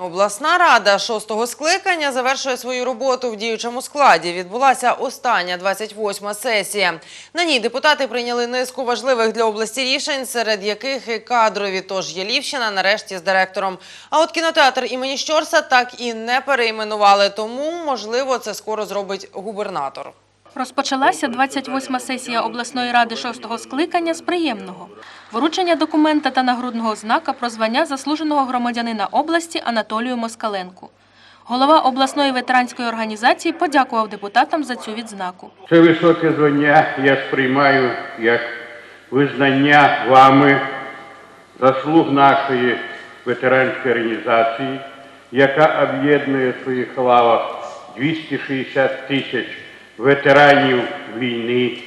Обласна рада шостого скликання завершує свою роботу в діючому складі. Відбулася остання 28-ма сесія. На ній депутати прийняли низку важливих для області рішень, серед яких і кадрові. Тож Ялівщина нарешті з директором. А от кінотеатр імені Щорса так і не перейменували. Тому можливо це скоро зробить губернатор. Розпочалася 28-ма сесія обласної ради шостого скликання з приємного. Вручення документа та нагрудного знака про звання заслуженого громадянина області Анатолію Москаленку. Голова обласної ветеранської організації подякував депутатам за цю відзнаку. Це високе звання я сприймаю як визнання вами заслуг нашої ветеранської організації, яка об'єднує в своїх лавах 260 тисяч ветеранів війни,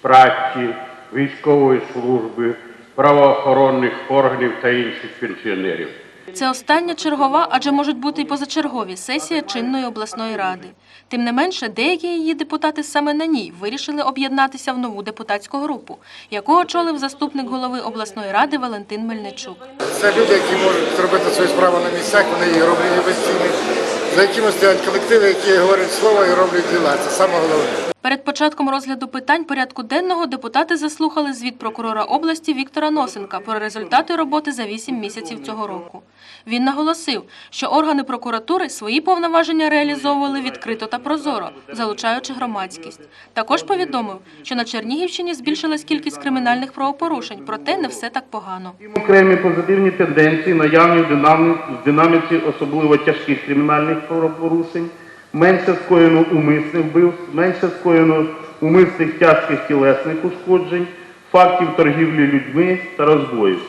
праці, військової служби, правоохоронних органів та інших пенсіонерів. Це остання чергова, адже можуть бути й позачергові сесія чинної обласної ради. Тим не менше, деякі її депутати саме на ній вирішили об'єднатися в нову депутатську групу, яку очолив заступник голови обласної ради Валентин Мельничук. Це люди, які можуть зробити свою справу на місцях, вони її роблять інвестиційні, за якими стоять колективи, які говорять слово і роблять діла. Це саме головне. Перед початком розгляду питань порядку денного депутати заслухали звіт прокурора області Віктора Носенка про результати роботи за 8 місяців цього року. Він наголосив, що органи прокуратури свої повноваження реалізовували відкрито та прозоро, залучаючи громадськість. Також повідомив, що на Чернігівщині збільшилась кількість кримінальних правопорушень, проте не все так погано. Окремі позитивні тенденції наявні в динаміці особливо тяжких кримінальних правопорушень, менше скоєно умисних вбивств, менше скоєно умисних тяжких тілесних ушкоджень, фактів торгівлі людьми та розбоїв.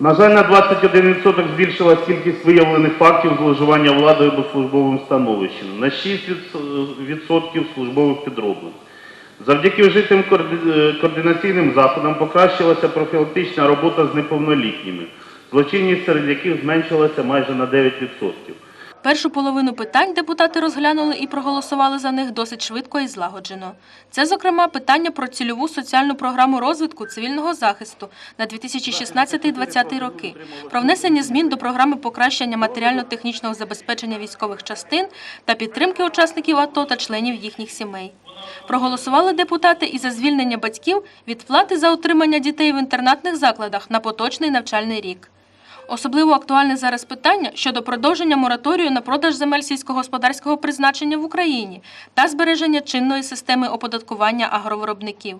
На жаль, на 21% збільшилась кількість виявлених фактів зловживання владою або службовим становищем, на 6% службових підроблень. Завдяки вжитим е, координаційним заходам покращилася профілактична робота з неповнолітніми, злочинність серед яких зменшилася майже на 9%. Першу половину питань депутати розглянули і проголосували за них досить швидко і злагоджено. Це, зокрема, питання про цільову соціальну програму розвитку цивільного захисту на 2016-2020 роки, про внесення змін до програми покращення матеріально-технічного забезпечення військових частин та підтримки учасників АТО та членів їхніх сімей. Проголосували депутати і за звільнення батьків від плати за утримання дітей в інтернатних закладах на поточний навчальний рік. Особливо актуальне зараз питання щодо продовження мораторію на продаж земель сільськогосподарського призначення в Україні та збереження чинної системи оподаткування агровиробників.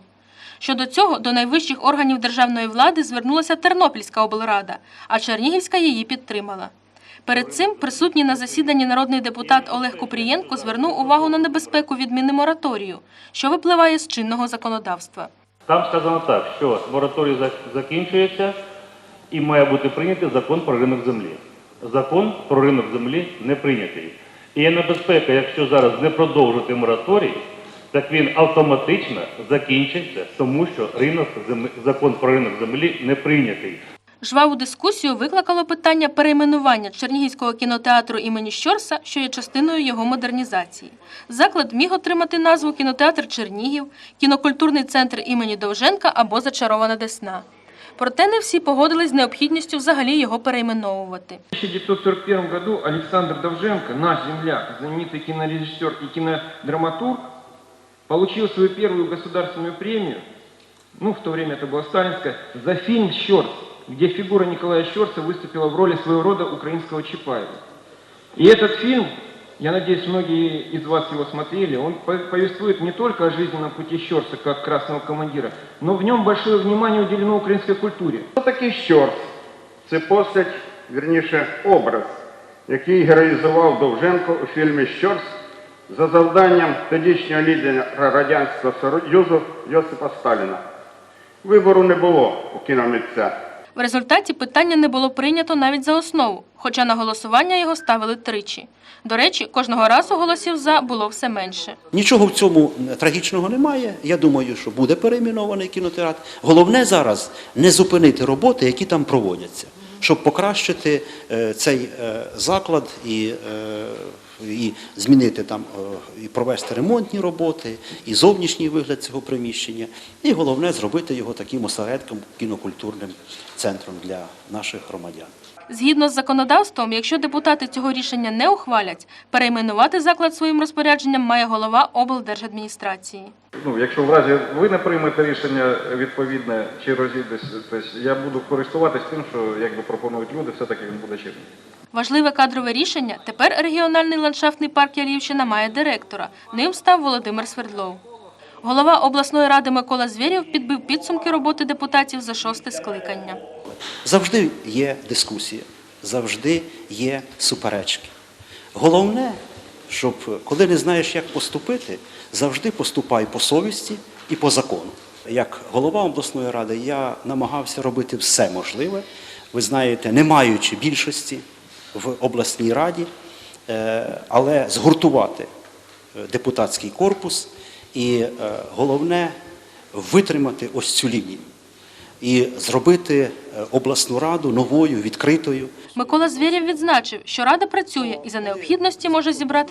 Щодо цього до найвищих органів державної влади звернулася Тернопільська облрада, а Чернігівська її підтримала. Перед цим присутній на засіданні народний депутат Олег Купрієнко звернув увагу на небезпеку відміни мораторію, що випливає з чинного законодавства. Там сказано так, що мораторій закінчується і має бути прийнятий закон про ринок землі. Закон про ринок землі не прийнятий. І є небезпека, якщо зараз не продовжити мораторій, так він автоматично закінчиться, тому що ринок землі, закон про ринок землі не прийнятий. Жваву дискусію викликало питання перейменування Чернігівського кінотеатру імені Щорса, що є частиною його модернізації. Заклад міг отримати назву кінотеатр Чернігів, кінокультурний центр імені Довженка або Зачарована Десна. Проте не всі погодились з необхідністю взагалі його перейменовувати. В 1941 году Александр Довженко, наш земляк, знаменитый кинорежиссер и кинодраматург, получил свою первую государственную премию, ну, в то время это была сталинская, за фильм «Щорс», где фигура Николая Щорса выступила в роли своего рода украинского Чапаева. И этот фильм, я надеюсь, многие из вас его смотрели, он повествует не только о жизненном пути Щорса как красного командира, но в нем большое внимание уделено украинской культуре. Хто такий Щорс? Це постать, вірніше, образ, який героїзував Довженко у фільмі Щорс за завданням тодішнього лідера Радянського Союзу Йосипа Сталіна. Вибору не було у кіномитця. В результаті питання не було прийнято навіть за основу, хоча на голосування його ставили тричі. До речі, кожного разу голосів за було все менше. Нічого в цьому трагічного немає. Я думаю, що буде перейменований кінотеатр. Головне зараз не зупинити роботи, які там проводяться, щоб покращити е, цей е, заклад і, е, і змінити там е, і провести ремонтні роботи, і зовнішній вигляд цього приміщення. І головне зробити його таким осередком кінокультурним центром для наших громадян. Згідно з законодавством, якщо депутати цього рішення не ухвалять, перейменувати заклад своїм розпорядженням має голова облдержадміністрації. Ну, якщо в разі ви не приймете рішення відповідне чи розійдетесь, я буду користуватись тим, що якби пропонують люди, все-таки він буде чинним. Важливе кадрове рішення тепер регіональний ландшафтний парк Ялівщина має директора. Ним став Володимир Свердлов. Голова обласної ради Микола Звєрєв підбив підсумки роботи депутатів за шосте скликання. Завжди є дискусія, завжди є суперечки. Головне, щоб коли не знаєш, як поступити, завжди поступай по совісті і по закону. Як голова обласної ради я намагався робити все можливе, ви знаєте, не маючи більшості в обласній раді, е, але згуртувати е, депутатський корпус і е, головне витримати ось цю лінію і зробити обласну раду новою, відкритою. Микола Звєрєв відзначив, що рада працює і за необхідності може зібрати